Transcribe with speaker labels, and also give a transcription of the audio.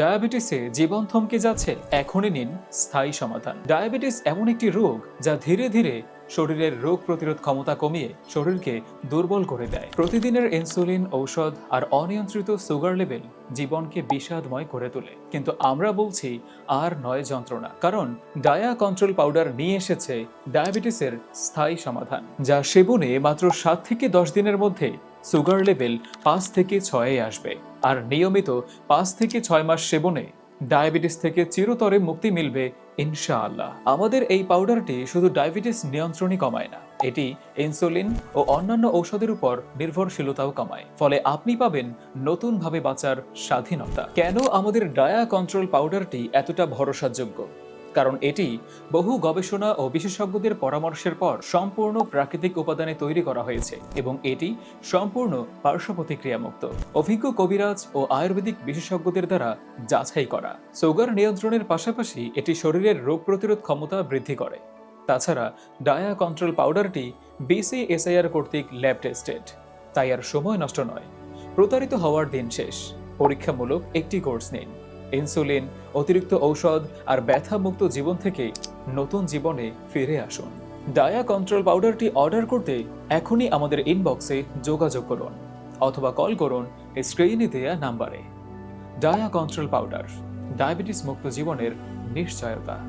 Speaker 1: ডায়াবেটিসে জীবন থমকে যাচ্ছে, এখনই নিন স্থায়ী সমাধান। ডায়াবেটিস এমন একটি রোগ যা ধীরে ধীরে শরীরের রোগ প্রতিরোধ ক্ষমতা কমিয়ে শরীরকে দুর্বল করে দেয়। প্রতিদিনের ইনসুলিন, ঔষধ আর অনিয়ন্ত্রিত সুগার লেভেল জীবনকে বিষাদময় করে তোলে। কিন্তু আমরা বলছি, আর নয় যন্ত্রণা। কারণ ডায়া কন্ট্রোল পাউডার নিয়ে এসেছে ডায়াবেটিসের স্থায়ী সমাধান, যা সেবনে মাত্র সাত থেকে দশ দিনের মধ্যে সুগার লেভেল পাঁচ থেকে ছয়ে আসবে। আর নিয়মিত পাঁচ থেকে ছয় মাস সেবনে ডায়াবেটিস থেকে চিরতরে মুক্তি মিলবে, ইনশাআল্লাহ। আমাদের এই পাউডারটি শুধু ডায়াবেটিস নিয়ন্ত্রণই কমায় না, এটি ইনসুলিন ও অন্যান্য ঔষধের উপর নির্ভরশীলতাও কমায়। ফলে আপনি পাবেন নতুনভাবে বাঁচার স্বাধীনতা। কেন আমাদের ডায়া কন্ট্রোল পাউডারটি এতটা ভরসাযোগ্য? কারণ এটি বহু গবেষণা ও বিশেষজ্ঞদের পরামর্শের পর সম্পূর্ণ প্রাকৃতিক উপাদানে তৈরি করা হয়েছে এবং এটি সম্পূর্ণ পার্শ্ব প্রতিক্রিয়ামুক্ত অভিজ্ঞ কবিরাজ ও আয়ুর্বেদিক বিশেষজ্ঞদের দ্বারা যাচাই করা। সুগার নিয়ন্ত্রণের পাশাপাশি এটি শরীরের রোগ প্রতিরোধ ক্ষমতা বৃদ্ধি করে। তাছাড়া ডায়া কন্ট্রোল পাউডারটি বিসিএসআইআর কর্তৃক ল্যাব টেস্টেড। তাই আর সময় নষ্ট নয়। প্রতারিত হওয়ার দিন শেষ। পরীক্ষামূলক একটি কোর্স নিন। ইনসুলিন, অতিরিক্ত ঔষধ আর ব্যথামুক্ত জীবন থেকে নতুন জীবনে ফিরে আসুন। ডায়া কন্ট্রোল পাউডারটি অর্ডার করতে এখনই আমাদের ইনবক্সে যোগাযোগ করুন অথবা কল করুন স্ক্রিনে দেয়া নাম্বারে। ডায়া কন্ট্রোল পাউডার, ডায়াবেটিস মুক্ত জীবনের নিশ্চয়তা।